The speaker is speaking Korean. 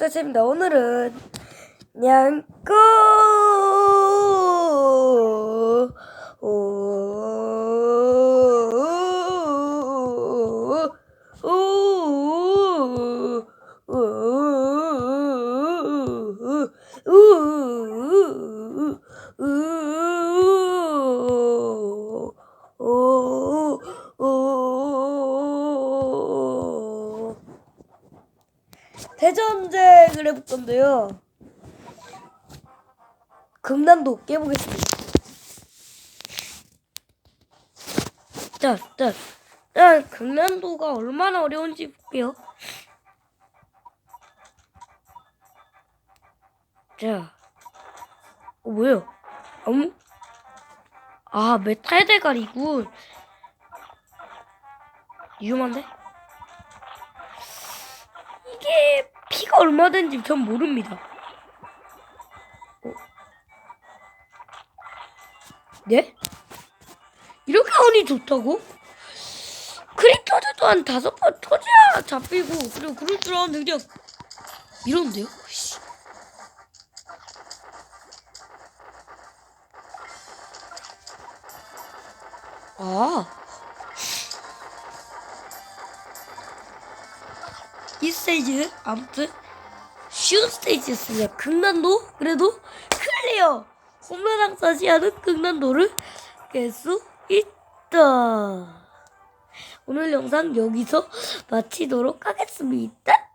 어쩌십니다. 오늘은 양꼬 Ooh. 대전쟁을 해볼 건데요. 금난도 깨보겠습니다. 자, 자, 일단 금난도가 얼마나 어려운지 볼게요. 자, 어, 뭐예요? 음? 아, 메탈 대가리군. 위험한데? 이게 피가 얼마든지 전 모릅니다. 네? 이렇게 운이 좋다고? 크리터즈도 한 다섯 번 터져야 잡히고 그리고 그럴 줄 알았는데 그냥 이런데요? 아 이 스테이지 아무튼 쉬운 스테이지였습니다. 극난도 그래도 클리어 홈런왕 사시하는 극난도를 깰수 있다. 오늘 영상 여기서 마치도록 하겠습니다.